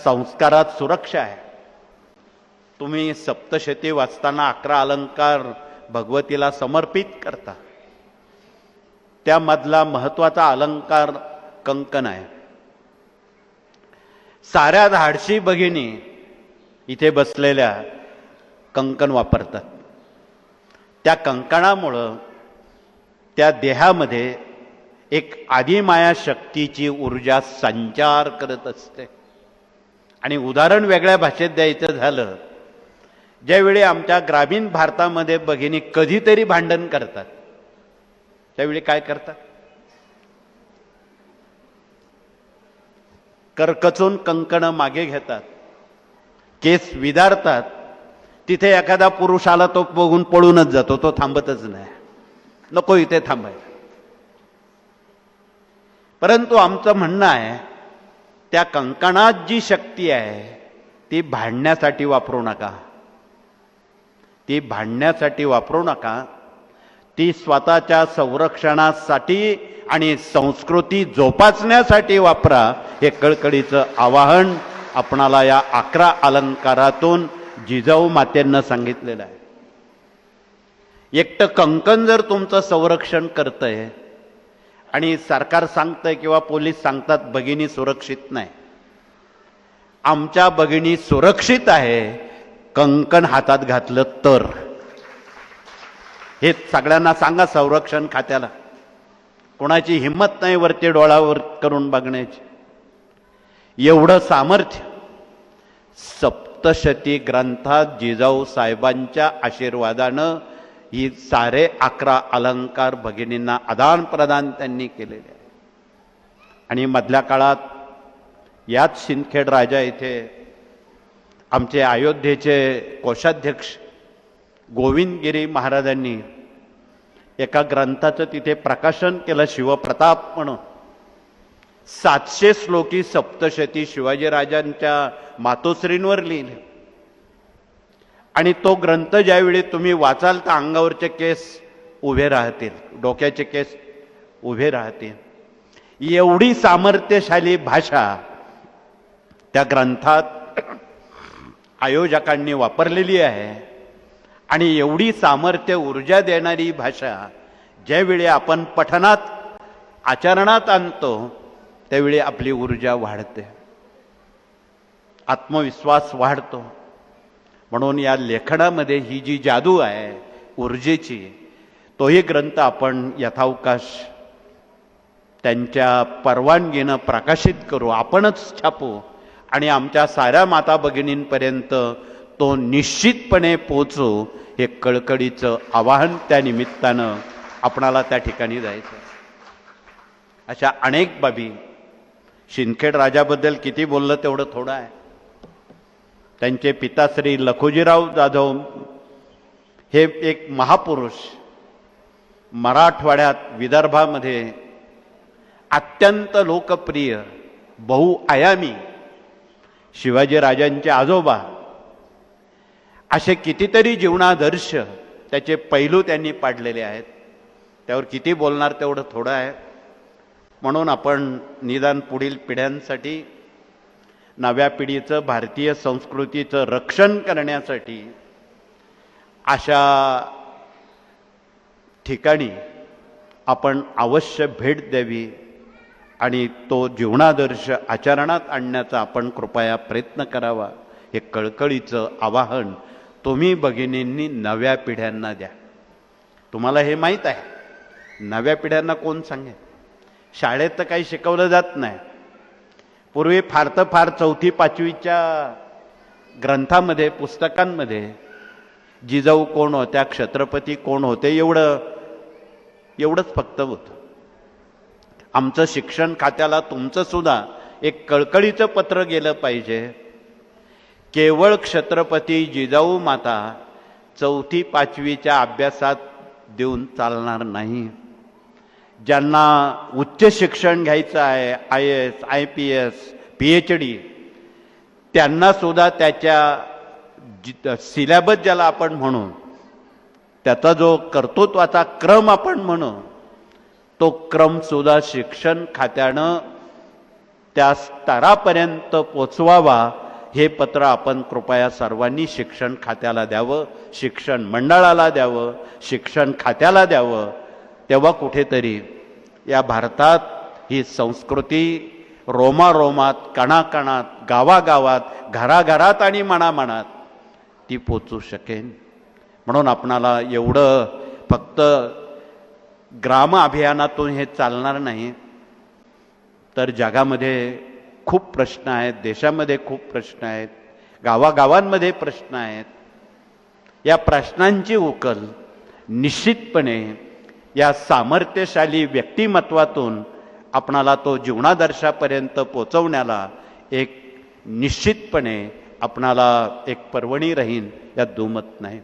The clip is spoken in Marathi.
संस्कारात सुरक्षा आहे. तुम्ही सप्तशती वाचताना अकरा अलंकार भगवतीला समर्पित करता. त्यामधला महत्त्वाचा अलंकार कंकण आहे. साऱ्या धाडशी भगिनी इथे बसलेल्या कंकण वापरतात. त्या कंकणामुळं त्या देहामध्ये एक आदिमाया शक्तीची ऊर्जा संचार करत असते. आणि उदाहरण वेगळ्या भाषेत द्यायचं झालं ज्यावेळी आमच्या ग्रामीण भारतामध्ये भगिनी कधीतरी भांडण करतात. त्यावेळी काय करतात? करकचून कंकण मागे घेतात केस विदारतात तिथे एखादा पुरुष आला तो बघून पळूनच जातो तो थांबतच नाही. नको इथे थांबायला. परंतु आमचं म्हणणं आहे त्या कंकणात जी शक्ती आहे ती भांडण्यासाठी वापरू नका. ती भांडण्यासाठी वापरू नका. ती स्वतःच्या संरक्षणासाठी आणि संस्कृती जोपासण्यासाठी वापरा. हे कळकळीचं आवाहन आपणाला या अकरा अलंकारातून जिजाऊ मातेंना सांगितलेलं आहे. एकटं कंकण जर तुमचं संरक्षण करतंय आणि सरकार सांगतंय किंवा पोलीस सांगतात भगिनी सुरक्षित नाही. आमच्या भगिनी सुरक्षित आहे कंकण हातात घातलं तर. हे सगळ्यांना सांगा संरक्षण खात्याला. कोणाची हिंमत नाही वरती डोळावर करून बघण्याची. एवढं सामर्थ्य. सप्तशती ग्रंथात जिजाऊ साहेबांच्या आशीर्वादानं ही सारे अकरा अलंकार भगिनींना आदान प्रदान त्यांनी केलेले आहे आणि मधल्या काळात याच सिंदखेड राजा इथे आमचे अयोध्येचे कोषाध्यक्ष गोविंदगिरी महाराजांनी एका ग्रंथाचं तिथे प्रकाशन केलं शिवप्रताप म्हणून. सातशे श्लोकी सप्तशती शिवाजीराजांच्या मातोश्रींवर लिहिले. आणि तो ग्रंथ ज्यावेळी तुम्ही वाचाल तर अंगावरचे केस उभे राहतील डोक्याचे केस उभे राहतील. एवढी सामर्थ्यशाली भाषा त्या ग्रंथात आयोजकांनी वापरलेली आहे. आणि एवढी सामर्थ्य ऊर्जा देणारी भाषा ज्यावेळी आपण पठनात आचरणात आणतो त्यावेळी आपली ऊर्जा वाढते. आत्मविश्वास वाढतो. म्हणून या लेखनामध्ये ही जी जादू आहे ऊर्जेची तोही ग्रंथ आपण यथावकाश त्यांच्या परवानगीनं प्रकाशित करू आपणच छापू आणि आमच्या साऱ्या माता भगिनींपर्यंत तो निश्चितपणे पोचू हे कळकळीचं आवाहन त्या निमित्तानं आपणाला त्या ठिकाणी जायचं अशा अनेक बाबी शिंदखेड राजाबद्दल किती बोललं तेवढं थोडं आहे. त्यांचे पिता श्री लखोजीराव जाधव हे एक महापुरुष मराठवाड्यात विदर्भामध्ये अत्यंत लोकप्रिय बहुआयामी शिवाजी राजांचे आजोबा असे कितीतरी जीवनादर्श त्याचे पैलू त्यांनी पाडलेले आहेत. त्यावर किती बोलणार तेवढं थोडं आहे. म्हणून आपण निदान पुढील पिढ्यांसाठी नव्या पिढीचं भारतीय संस्कृतीचं रक्षण करण्यासाठी अशा ठिकाणी आपण अवश्य भेट द्यावी आणि तो जीवनादर्श आचरणात आणण्याचा आपण कृपया प्रयत्न करावा. हे कळकळीचं आवाहन तुम्ही भगिनींनी नव्या पिढ्यांना द्या. तुम्हाला हे माहीत आहे. नव्या पिढ्यांना कोण सांगेल? शाळेत तर काही शिकवलं जात नाही. पूर्वी फार तर फार चौथी पाचवीच्या ग्रंथामध्ये पुस्तकांमध्ये जिजाऊ कोण होत्या छत्रपती कोण होते एवढं एवढंच फक्त होतं. आमचं शिक्षण खात्याला तुमचं सुद्धा एक कळकळीचं पत्र गेलं पाहिजे. केवळ छत्रपती जिजाऊ माता चौथी पाचवीच्या अभ्यासात देऊन चालणार नाही. ज्यांना उच्च शिक्षण घ्यायचं आहे I S I P S P H D त्यांनासुद्धा त्याच्या जि सिलेबस ज्याला आपण म्हणू त्याचा जो कर्तृत्वाचा क्रम आपण म्हणू तो क्रम सुद्धा शिक्षण खात्यानं त्या स्तरापर्यंत पोचवावा हे पत्र आपण कृपया सर्वांनी शिक्षण खात्याला द्यावं शिक्षण मंडळाला द्यावं शिक्षण खात्याला द्यावं. तेव्हा कुठेतरी या भारतात ही संस्कृती रोमारोमात कणाकणात गावागावात घराघरात आणि मनामनात ती पोचू शकेन. म्हणून आपणाला एवढं फक्त ग्राम अभियानातून हे चालणार नाही तर जगामध्ये खूप प्रश्न आहेत देशामध्ये खूप प्रश्न आहेत गावागावांमध्ये प्रश्न आहेत. या प्रश्नांची उकल निश्चितपणे या सामर्थ्यशाली व्यक्तिमत्वातून आपणाला तो जीवनादर्शापर्यंत पोचवण्याला एक निश्चितपणे आपणाला एक पर्वणी राहीन यात दुमत नाही.